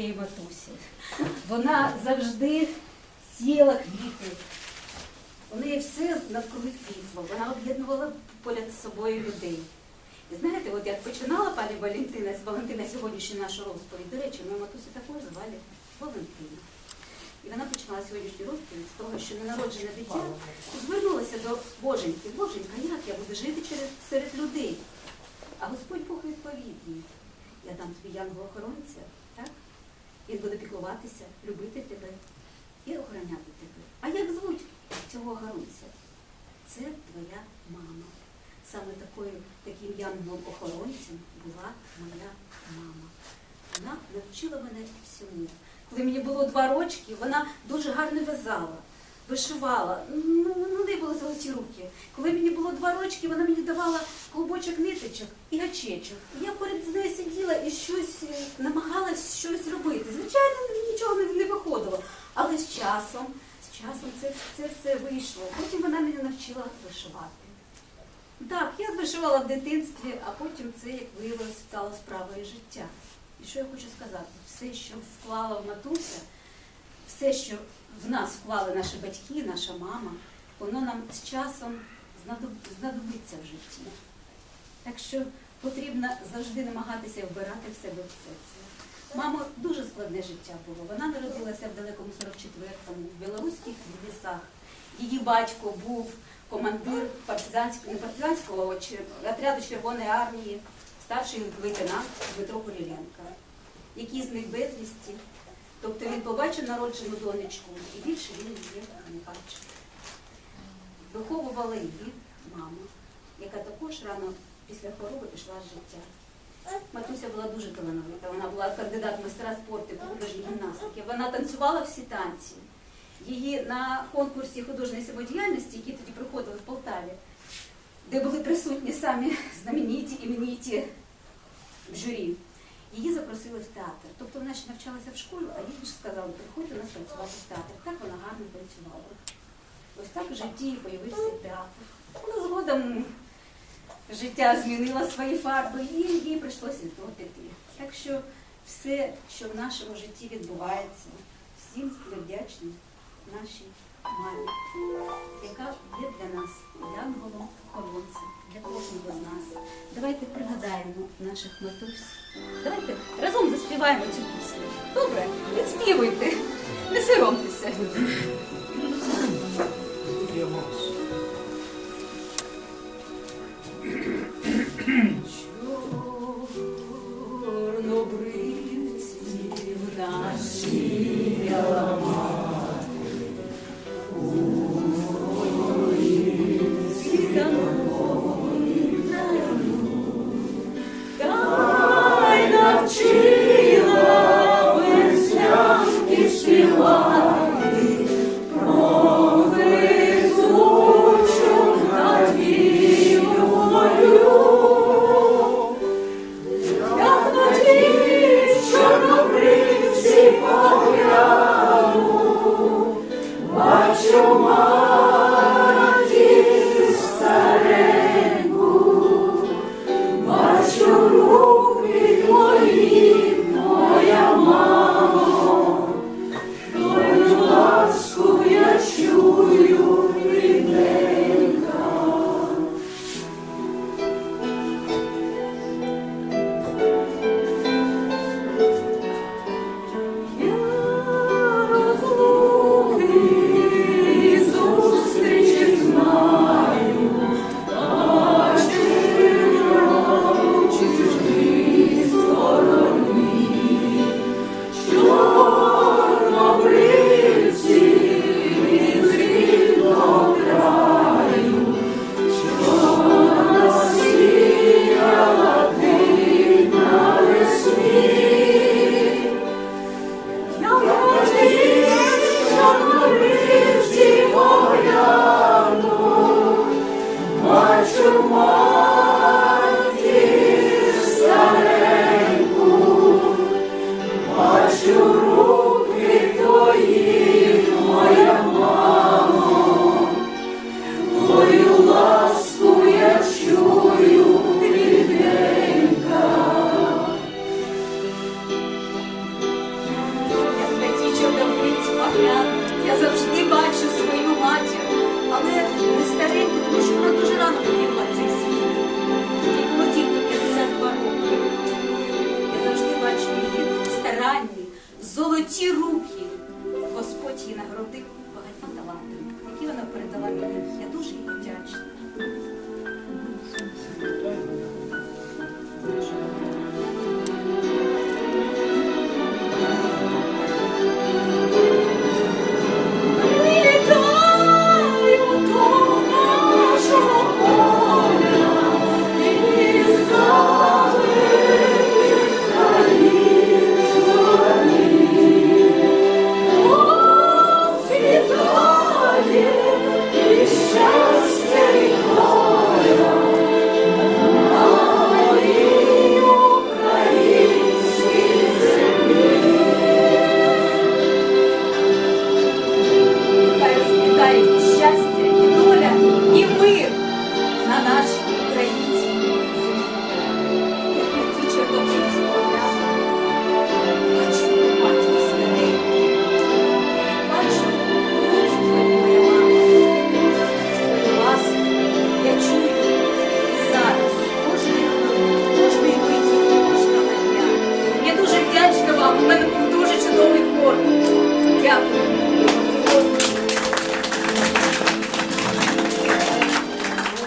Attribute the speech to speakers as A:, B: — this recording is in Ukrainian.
A: моєї матусі. Вона завжди сіяла квіти. У неї все навкруги квітло. Вона об'єднувала поряд з собою людей. І знаєте, от як починала пані Валентина з Валентина сьогоднішню нашу розповідь, до речі, мою матусю також звали Валентина. І вона починала сьогоднішню розповідь з того, що ненароджене дитя звернулося до Боженьки. Боженька, як я буду жити через, серед людей? А Господь Бог відповів їй, я дам тобі янгола-охоронця, так? Він буде піклуватися, любити тебе і охороняти тебе. А як звуть цього гарунця? Це твоя мама. Саме такою, таким янголом-охоронцем була моя мама. Вона навчила мене всьому. Коли мені було два рочки, вона дуже гарно в'язала, вишивала. Ну, ну, в неї були золоті руки. Коли мені було два рочки, вона мені давала клубочок ниточок і гачечок. Я поряд з нею сиділа і щось е, намагалась щось робити. Звичайно, нічого не, не виходило. Але з часом, з часом це, це все вийшло. Потім вона мене навчила вишивати. Так, я вишивала в дитинстві, а потім це, як виявилось, стало справою життя. І що я хочу сказати? Все, що вклала в матуся, все, що в нас вклали наші батьки, наша мама, воно нам з часом знадобиться в житті. Так що потрібно завжди намагатися вбирати в себе все це. Мамо дуже складне життя було. Вона народилася в далекому 44-му, в білоруських лісах. Її батько був командир партизанського, не партизанського чи отряду Червоної армії, старший лейтенант Дмитро Поліленко, який з них безвісті. Тобто він побачив народжену донечку і більше він її не бачив. Виховувала її мама, яка також рано після хвороби пішла з життя. Матуся була дуже талановита. Вона була кандидат майстра спорту по художній гімнастики. Вона танцювала всі танці. Її на конкурсі художньої самодіяльності, який тоді проходили в Полтаві, де були присутні самі знамениті імениті в її запросили в театр. Тобто вона ще навчалася в школі, а їй ж сказали, приходь до нас танцювати в театр. Так вона гарно танцювала. Ось так в житті і появився театр. Ну, згодом життя змінило свої фарби, і їй прийшлося відплатити. Так що все, що в нашому житті відбувається, всім вдячні нашій мамі, яка є для нас янголом охоронцем, для кожного з нас. Давайте пригадаємо наших матусь. Давайте разом заспіваємо цю пісню. Добре, відспівуйте, не соромтеся.